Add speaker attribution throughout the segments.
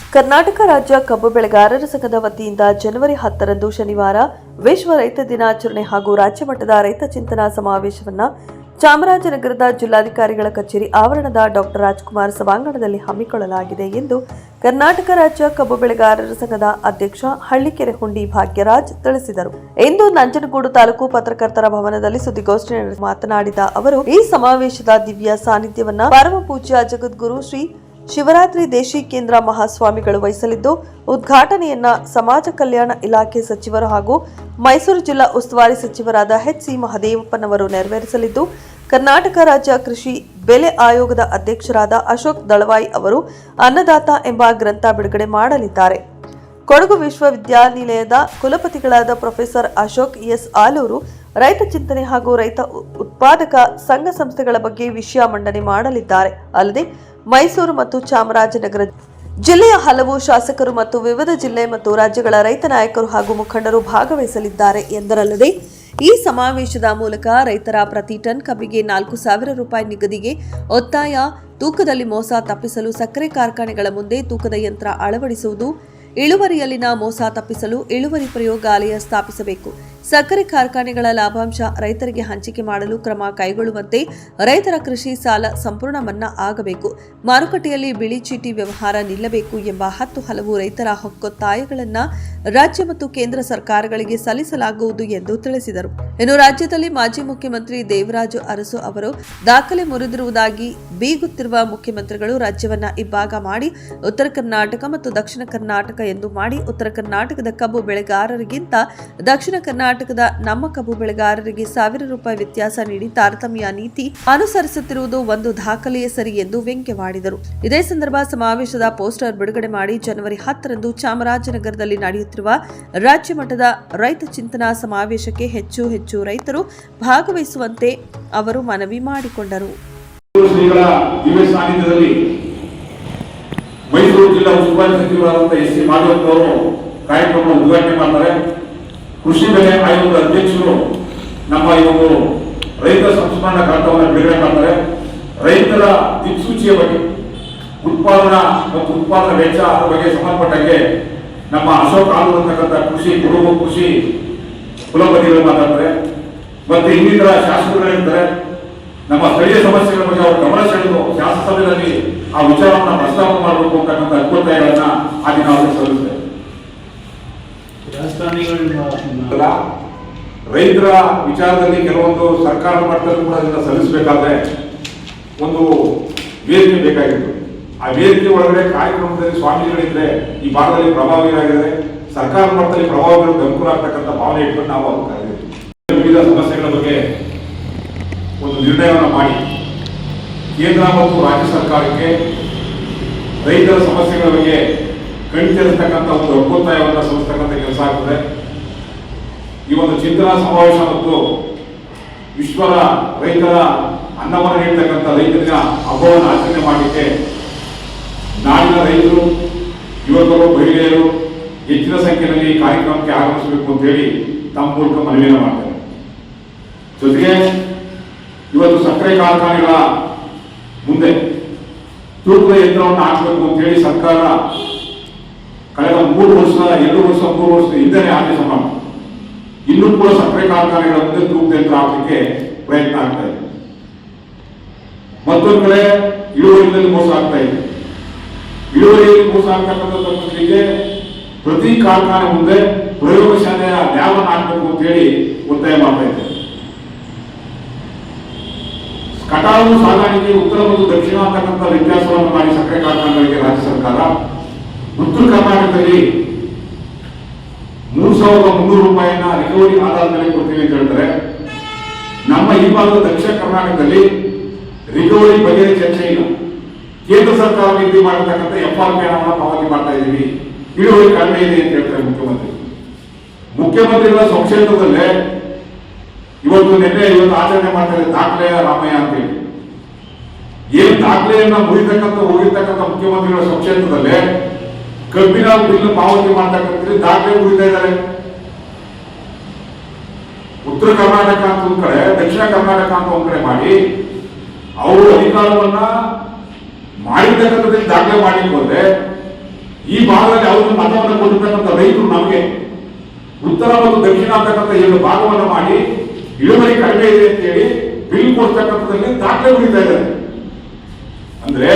Speaker 1: ಕರ್ನಾಟಕ ರಾಜ್ಯ ಕಬ್ಬು ಬೆಳೆಗಾರರ ಸಂಘದ ವತಿಯಿಂದ ಜನವರಿ ಹತ್ತರಂದು ಶನಿವಾರ ವಿಶ್ವ ರೈತ ದಿನಾಚರಣೆ ಹಾಗೂ ರಾಜ್ಯ ಮಟ್ಟದ ರೈತ ಚಿಂತನಾ ಸಮಾವೇಶವನ್ನು ಚಾಮರಾಜನಗರದ ಜಿಲ್ಲಾಧಿಕಾರಿಗಳ ಕಚೇರಿ ಆವರಣದ ಡಾಕ್ಟರ್ ರಾಜ್ಕುಮಾರ್ ಸಭಾಂಗಣದಲ್ಲಿ ಹಮ್ಮಿಕೊಳ್ಳಲಾಗಿದೆ ಎಂದು ಕರ್ನಾಟಕ ರಾಜ್ಯ ಕಬ್ಬು ಬೆಳೆಗಾರರ ಸಂಘದ ಅಧ್ಯಕ್ಷ ಹಳ್ಳಿಕೆರೆ ಹುಂಡಿ ಭಾಗ್ಯರಾಜ್ ತಿಳಿಸಿದರು. ಇಂದು ನಂಜನಗೂಡು ತಾಲೂಕು ಪತ್ರಕರ್ತರ ಭವನದಲ್ಲಿ ಸುದ್ದಿಗೋಷ್ಠಿ ಮಾತನಾಡಿದ ಅವರು, ಈ ಸಮಾವೇಶದ ದಿವ್ಯ ಸಾನ್ನಿಧ್ಯವನ್ನ ಪರಮ ಪೂಜ್ಯ ಜಗದ್ಗುರು ಶ್ರೀ ಶಿವರಾತ್ರಿ ದೇಶಿ ಕೇಂದ್ರ ಮಹಾಸ್ವಾಮಿಗಳು ವಹಿಸಲಿದ್ದು, ಉದ್ಘಾಟನೆಯನ್ನ ಸಮಾಜ ಕಲ್ಯಾಣ ಇಲಾಖೆ ಸಚಿವರು ಹಾಗೂ ಮೈಸೂರು ಜಿಲ್ಲಾ ಉಸ್ತುವಾರಿ ಸಚಿವರಾದ ಎಚ್ ಸಿ ಮಹದೇವಪ್ಪನವರು ನೆರವೇರಿಸಲಿದ್ದು, ಕರ್ನಾಟಕ ರಾಜ್ಯ ಕೃಷಿ ಬೆಲೆ ಆಯೋಗದ ಅಧ್ಯಕ್ಷರಾದ ಅಶೋಕ್ ದಳವಾಯಿ ಅವರು ಅನ್ನದಾತ ಎಂಬ ಗ್ರಂಥ ಬಿಡುಗಡೆ ಮಾಡಲಿದ್ದಾರೆ. ಕೊಡಗು ವಿಶ್ವವಿದ್ಯಾನಿಲಯದ ಕುಲಪತಿಗಳಾದ ಪ್ರೊಫೆಸರ್ ಅಶೋಕ್ ಎಸ್ ಆಲೂರು ರೈತ ಚಿಂತನೆ ಹಾಗೂ ರೈತ ಉತ್ಪಾದಕ ಸಂಘ ಸಂಸ್ಥೆಗಳ ಬಗ್ಗೆ ವಿಷಯ ಮಂಡನೆ ಮಾಡಲಿದ್ದಾರೆ. ಅಲ್ಲದೆ ಮೈಸೂರು ಮತ್ತು ಚಾಮರಾಜನಗರ ಜಿಲ್ಲೆಯ ಹಲವು ಶಾಸಕರು ಮತ್ತು ವಿವಿಧ ಜಿಲ್ಲೆ ಮತ್ತು ರಾಜ್ಯಗಳ ರೈತ ನಾಯಕರು ಹಾಗೂ ಮುಖಂಡರು ಭಾಗವಹಿಸಲಿದ್ದಾರೆ ಎಂದರಲ್ಲದೆ, ಈ ಸಮಾವೇಶದ ಮೂಲಕ ರೈತರ ಪ್ರತಿ ಟನ್ ಕಬ್ಬಿಗೆ ನಾಲ್ಕು ಸಾವಿರ ರೂಪಾಯಿ ನಿಗದಿಗೆ ಒತ್ತಾಯ, ತೂಕದಲ್ಲಿ ಮೋಸ ತಪ್ಪಿಸಲು ಸಕ್ಕರೆ ಕಾರ್ಖಾನೆಗಳ ಮುಂದೆ ತೂಕದ ಯಂತ್ರ ಅಳವಡಿಸುವುದು, ಇಳುವರಿಯಲ್ಲಿನ ಮೋಸ ತಪ್ಪಿಸಲು ಇಳುವರಿ ಪ್ರಯೋಗಾಲಯ ಸ್ಥಾಪಿಸಬೇಕು. ಸಕ್ಕರೆ ಕಾರ್ಖಾನೆಗಳ ಲಾಭಾಂಶ ರೈತರಿಗೆ ಹಂಚಿಕೆ ಮಾಡಲು ಕ್ರಮ ಕೈಗೊಳ್ಳುವಂತೆ ರೈತರ ಕೃಷಿ ಸಾಲ ಸಂಪೂರ್ಣ ಮನ್ನಾ ಆಗಬೇಕು. ಮಾರುಕಟ್ಟೆಯಲ್ಲಿ ಬಿಳಿ ಚೀಟಿ ವ್ಯವಹಾರ ನಿಲ್ಲಬೇಕು ಎಂಬ ಹತ್ತು ಹಲವು ರೈತರ ಹಕ್ಕೊತ್ತಾಯಗಳನ್ನು ರಾಜ್ಯ ಮತ್ತು ಕೇಂದ್ರ ಸರ್ಕಾರಗಳಿಗೆ ಸಲ್ಲಿಸಲಾಗುವುದು ಎಂದು ತಿಳಿಸಿದರು. ಇನ್ನು ರಾಜ್ಯದಲ್ಲಿ ಮಾಜಿ ಮುಖ್ಯಮಂತ್ರಿ ದೇವರಾಜು ಅರಸು ಅವರು ದಾಖಲೆ ಮುರಿದಿರುವುದಾಗಿ ಬೀಗುತ್ತಿರುವ ಮುಖ್ಯಮಂತ್ರಿಗಳು ರಾಜ್ಯವನ್ನ ಇಬ್ಬಾಗ ಮಾಡಿ ಉತ್ತರ ಕರ್ನಾಟಕ ಮತ್ತು ದಕ್ಷಿಣ ಕರ್ನಾಟಕ ಎಂದು ಮಾಡಿ ಉತ್ತರ ಕರ್ನಾಟಕದ ಕಬ್ಬು ಬೆಳೆಗಾರರಿಗಿಂತ ದಕ್ಷಿಣ ಕರ್ನಾಟಕದ ನಮ್ಮ ಕಬ್ಬು ಬೆಳೆಗಾರರಿಗೆ ಸಾವಿರ ರೂಪಾಯಿ ವ್ಯತ್ಯಾಸ ನೀಡಿ ತಾರತಮ್ಯ ನೀತಿ ಅನುಸರಿಸುತ್ತಿರುವುದು ಒಂದು ದಾಖಲೆಯ ಸರಿ ಎಂದು ವ್ಯಂಗ್ಯವಾಡಿದರು ಇದೇ ಸಂದರ್ಭ ಸಮಾವೇಶದ ಪೋಸ್ಟರ್ ಬಿಡುಗಡೆ ಮಾಡಿ ಜನವರಿ ಹತ್ತರಂದು ಚಾಮರಾಜನಗರದಲ್ಲಿ ನಡೆಯುತ್ತಿರುವ ರಾಜ್ಯ ಮಟ್ಟದ ರೈತ ಚಿಂತನಾ ಸಮಾವೇಶಕ್ಕೆ ಹೆಚ್ಚು ಹೆಚ್ಚು ರೈತರು ಭಾಗವಹಿಸುವಂತೆ ಅವರು ಮನವಿ ಮಾಡಿಕೊಂಡರು.
Speaker 2: ಮೈಸೂರು ಜಿಲ್ಲಾ ಉಸ್ತುವಾರಿ ಸಚಿವರಾದಂತಹ ಎಸ್ ಸಿ ಮಾಧವಪ್ಪ ಅವರು ಕಾರ್ಯಕ್ರಮ ಉದ್ಘಾಟನೆ ಮಾಡ್ತಾರೆ. ಕೃಷಿ ಬೆಲೆ ಆಯೋಗದ ಅಧ್ಯಕ್ಷರು ನಮ್ಮ ಈ ರೈತ ಸಂಸ್ಮರಣ ಗ್ರಂಥವನ್ನು ಬಿಡುಗಡೆ ಮಾಡ್ತಾರೆ. ರೈತರ ದಿಕ್ಸೂಚಿಯ ಬಗ್ಗೆ, ಉತ್ಪಾದನಾ ಮತ್ತು ಉತ್ಪಾದನಾ ವೆಚ್ಚ ಅದರ ಬಗ್ಗೆ ಸಂಬಂಧಪಟ್ಟಂಗೆ ನಮ್ಮ ಅಶೋಕ್ ಆಲೂರು ಅಂತಕ್ಕಂಥ ಕೃಷಿ ಕುಟುಂಬ ಕೃಷಿ ಕುಲಪತಿಗಳು ಮಾತಾಡ್ತಾರೆ. ಮತ್ತು ಇನ್ನಿತರ ಶಾಸಕರುಗಳಿರ್ತಾರೆ ನಮ್ಮ ಸ್ಥಳೀಯ ಸಮಸ್ಯೆಗಳ ಬಗ್ಗೆ ಅವರು ಗಮನ ಸೆಳೆದು ಶಾಸನಸಭೆಯಲ್ಲಿ ಆ ವಿಚಾರವನ್ನು ಪ್ರಸ್ತಾಪ ಮಾಡಬೇಕು ಅಂತಕ್ಕಂಥ ಅಭಿಪ್ರಾಯಗಳನ್ನ ಆ ದಿನ ಸಲ್ಲಿಸ್ತೇವೆ ರೈತರ ವಿಚಾರದಲ್ಲಿ ಕೆಲವೊಂದು ಸರ್ಕಾರ ಮಟ್ಟದಲ್ಲಿ ಕೂಡ ಅದನ್ನು ಸಲ್ಲಿಸಬೇಕಾದ್ರೆ ಒಂದು ವೇದಿಕೆ ಬೇಕಾಗಿತ್ತು. ಆ ವೇದಿಕೆ ಒಳಗಡೆ ಕಾರ್ಯಕ್ರಮದಲ್ಲಿ ಸ್ವಾಮೀಜಿಗಳಿದ್ರೆ ಈ ಭಾಗದಲ್ಲಿ ಪ್ರಭಾವಿಯಾಗಿದ್ದಾರೆ ಸರ್ಕಾರ ಮಟ್ಟದಲ್ಲಿ ಪ್ರಭಾವಿಗಳು ಅನುಕೂಲ ಆಗ್ತಕ್ಕಂಥ ಭಾವನೆ ಇಟ್ಕೊಂಡು ನಾವು ಕರೆದಿದ್ವಿ ವಿವಿಧ ಸಮಸ್ಯೆಗಳ ಬಗ್ಗೆ ಒಂದು ನಿರ್ಣಯವನ್ನು ಮಾಡಿ ಕೇಂದ್ರ ಮತ್ತು ರಾಜ್ಯ ಸರ್ಕಾರಕ್ಕೆ ರೈತರ ಸಮಸ್ಯೆಗಳ ಬಗ್ಗೆ ಕಣ್ತಿರತಕ್ಕಂಥ ಒಂದು ಒಪ್ಪಂದಾಯವನ್ನು ಸಲ್ಲಿಸ್ತಕ್ಕಂಥ ಕೆಲಸ ಆಗ್ತದೆ ಈ ಒಂದು ಚಿಂತನಾ ಸಮಾವೇಶ ಮತ್ತು ವಿಶ್ವದ ರೈತರ ಅನ್ನವನ್ನು ನೀಡ್ತಕ್ಕಂಥ ರೈತರಿನ ಹಬ್ಬವನ್ನು ಆಚರಣೆ ಮಾಡಲಿಕ್ಕೆ ನಾಡಿನ ರೈತರು, ಯುವಕರು, ಮಹಿಳೆಯರು ಹೆಚ್ಚಿನ ಸಂಖ್ಯೆಯಲ್ಲಿ ಕಾರ್ಯಕ್ರಮಕ್ಕೆ ಆಗಮಿಸಬೇಕು ಅಂತ ಹೇಳಿ ತಮ್ಮ ಮೂಲಕ ಮನವಿಯನ್ನು ಮಾಡ್ತಾರೆ ಜೊತೆಗೆ ಇವತ್ತು ಸಕ್ಕರೆ ಕಾರ್ಖಾನೆಗಳ ಮುಂದೆ ತೂಕದ ಯಂತ್ರವನ್ನು ಹಾಕಬೇಕು ಅಂತ ಹೇಳಿ ಸರ್ಕಾರ ಕಳೆದ ಮೂರು ವರ್ಷ, ಎರಡು ವರ್ಷ, ಮೂರು ವರ್ಷದ ಹಿಂದೆ ಆದೇಶ ಮಾಡಿ ಇನ್ನೂ ಕೂಡ ಸಕ್ಕರೆ ಕಾರ್ಖಾನೆಗಳ ಮುಂದೆ ತೂಕದ ಯಂತ್ರ ಹಾಕಲಿಕ್ಕೆ ಪ್ರಯತ್ನ ಆಗ್ತಾ ಇದೆ. ಮತ್ತೊಂದು ಕಡೆ ಇಳುವರಿಯಲ್ಲಿ ಮೋಸ ಆಗ್ತಾ ಇದೆ. ಇಳುವರಿಯಲ್ಲಿ ಮೋಸ ಆಗ್ತಕ್ಕಂಥ ತಪ್ಪಿಸಲಿಕ್ಕೆ ಪ್ರತಿ ಕಾರ್ಖಾನೆ ಮುಂದೆ ಪ್ರಯೋಗಶಾಲೆಯ ಲ್ಯಾಬನ್ನು ಹಾಕಬೇಕು ಅಂತ ಹೇಳಿ ಒತ್ತಾಯ ಮಾಡ್ತಾ ಇದ್ದಾರೆ ಕಟಾವು, ಸಾಗಾಣಿಕೆ, ಉತ್ತರ ಮತ್ತು ದಕ್ಷಿಣ ಅಂತಕ್ಕಂಥ ವ್ಯತ್ಯಾಸವನ್ನು ಮಾಡಿ ಸಕ್ಕರೆ ಕಾರ್ಖಾನೆಗಳಿಗೆ ರಾಜ್ಯ ಸರ್ಕಾರ, ಉತ್ತರ ಕರ್ನಾಟಕದಲ್ಲಿ ಮೂರು ಸಾವಿರದ ಮುನ್ನೂರು ರೂಪಾಯಿನ ರಿಕವರಿ ಆರಾಧನೆ ಕೊಡ್ತೀವಿ ಅಂತ ಹೇಳ್ತಾರೆ ನಮ್ಮ ಈ ಭಾಗದ ದಕ್ಷಿಣ ಕರ್ನಾಟಕದಲ್ಲಿ ರಿಗೋಳಿ ಬಗೆಯ ಚರ್ಚೆ ಇಲ್ಲ. ಕೇಂದ್ರ ಸರ್ಕಾರ ನಿಧಿ ಮಾಡಿರ್ತಕ್ಕಂಥ ಎಫ್ ಆರ್ ಪಿ ಹಣವನ್ನು ಪಾವತಿ ಮಾಡ್ತಾ ಇದ್ದೀವಿ ಇಳುವರಿ ಕಡಿಮೆ ಇದೆ ಅಂತ ಹೇಳ್ತಾರೆ ಮುಖ್ಯಮಂತ್ರಿ. ಮುಖ್ಯಮಂತ್ರಿಗಳ ಸ್ವಕ್ಷೇತ್ರದಲ್ಲೇ ಇವತ್ತು ನಿನ್ನೆ ಇವತ್ತು ಆಚರಣೆ ಮಾಡ್ತಾರೆ ದಾಖಲೆ ರಾಮಯ್ಯ ಅಂತೇಳಿ ಏನು ದಾಖಲೆಯನ್ನ ಮುರಿತಕ್ಕಂಥ, ಹೋಗಿರ್ತಕ್ಕಂಥ ಮುಖ್ಯಮಂತ್ರಿಗಳ ಸ್ವಕ್ಷೇತ್ರದಲ್ಲೇ ಕಬ್ಬಿನ ಬಿಲ್ ಪಾವತಿ ಮಾಡ್ತಕ್ಕಂಥ ದಾಖಲೆ ಮುರಿತಾ ಇದ್ದಾರೆ. ಉತ್ತರ ಕರ್ನಾಟಕ ಅಂತ ಒಂದ್ ಕಡೆ, ದಕ್ಷಿಣ ಕರ್ನಾಟಕ ಅಂತ ಒಂದ್ ಕಡೆ ಮಾಡಿ, ಅವರು ಅಧಿಕಾರವನ್ನ ಮಾಡಿರ್ತಕ್ಕಂಥದ್ದಲ್ಲಿ ದಾಖಲೆ ಮಾಡಿ ಹೋದ್ರೆ, ಈ ಭಾಗದಲ್ಲಿ ಅವರು ಮತವನ್ನು ಕೊಟ್ಟಿರ್ತಕ್ಕಂಥ ರೈತರು ನಮಗೆ ಉತ್ತರ ಮತ್ತು ದಕ್ಷಿಣ ಅಂತಕ್ಕಂಥ ಎರಡು ಭಾಗವನ್ನು ಮಾಡಿ, ಇಳುವರಿ ಕಡಿಮೆ ಇದೆ ಅಂತ ಹೇಳಿ ಬಿಲ್ ಕೊಡ್ತಕ್ಕಂಥದ್ದಲ್ಲಿ ದಾಖಲೆ ಉಳಿತಾ ಇದ್ದಾರೆ. ಅಂದ್ರೆ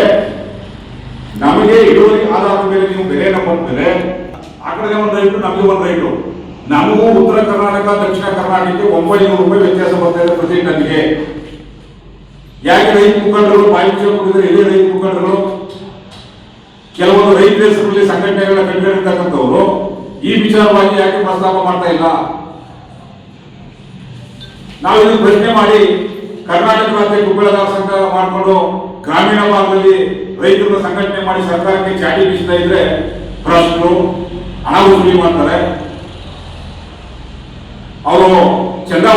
Speaker 2: ನಮಗೆ ಇಳುವರಿ ಆಧಾರದ ಮೇಲೆ ನೀವು ಬೆಲೆಯನ್ನು ಕೊಡ್ತಾರೆ ಆ ಕಡೆ ಒಂದು ರೈಟು ನಮಗೆ ಒಂದು ರೈಟು ನಮಗೂ ಉತ್ತರ ಕರ್ನಾಟಕ, ದಕ್ಷಿಣ ಕರ್ನಾಟಕಕ್ಕೆ ಒಂಬೈನೂರು ರೂಪಾಯಿ ವ್ಯತ್ಯಾಸ ಬರ್ತಾ ಇದೆ ಪ್ರತಿ ಟನ್ಗೆ ಯಾಕೆ ರೈತ ಮುಖಂಡರು ಬಾಯಿ ಕೊಟ್ಟಿದ್ದಾರೆ ಹಿರಿಯ ರೈತ ಮುಖಂಡರು. ಕೆಲವೊಂದು ರೈತ ಹೆಸರಲ್ಲಿ ಸಂಘಟನೆಗಳನ್ನ ಕಟ್ಟಿರ್ತಕ್ಕಂಥವ್ರು ಈ ವಿಚಾರವಾಗಿ ಯಾಕೆ ಪ್ರಸ್ತಾಪ ಮಾಡ್ತಾ ಇಲ್ಲ? ನಾವು ಇದನ್ನು ಪ್ರಶ್ನೆ ಮಾಡಿ ಕರ್ನಾಟಕ ರಾಜ್ಯ ಗುಬ್ಬಳಗಾರ ಸಂಘ ಮಾಡಿಕೊಂಡು ಗ್ರಾಮೀಣ ಭಾಗದಲ್ಲಿ ರೈತರನ್ನ ಸಂಘಟನೆ ಮಾಡಿ ಸರ್ಕಾರಕ್ಕೆ ಚಾಟಿ ಬೀಸ್ತಾ ಇದ್ರೆ ಭ್ರಷ್ಟರು ಹಣ ವಸೂಲಿ ಮಾಡ್ತಾರೆ ಅವರು ಚಂದ